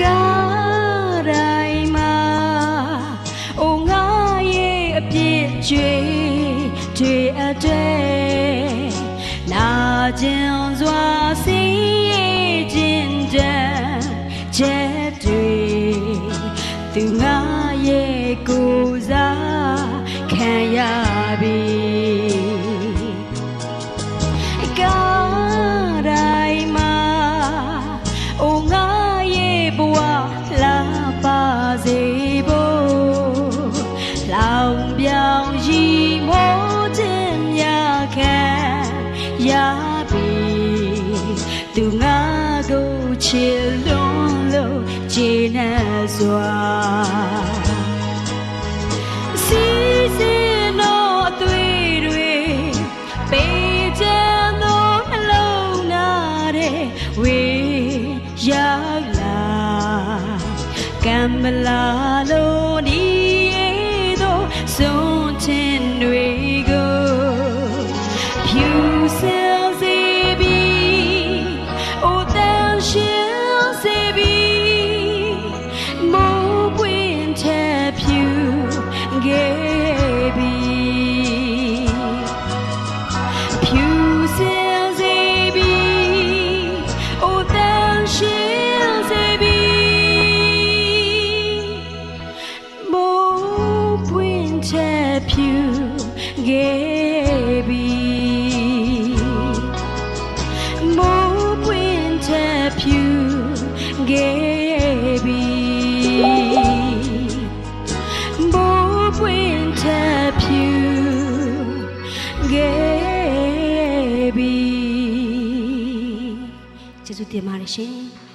ကားတိုင်းမှာအိုငါရဲ့အပြစ်ကြွေတွေအတဲ့နာကျင်စွာစီရင်ခြင်းတန်ချက်တွေသူငါရဲ့ကိုယ်စားခံရပြီကားတိုင်းမှာအိုငါရဲ့ ဘဝလာပါစေဖို့လောင်ပြောင်ရီမိုးခြင်းများခံရပြီသူငါကိုချစ်လွန်လို့ခြေနဲ့စွာစီ ကံမလာ ချက်ဖြူခဲ့ပြီမိုးပွင့်ချက်ဖြူခဲ့ပြီမိုးပွင့်ချက်ဖြူခဲ့ပြီကျေးဇူးတင်ပါတယ်ရှင်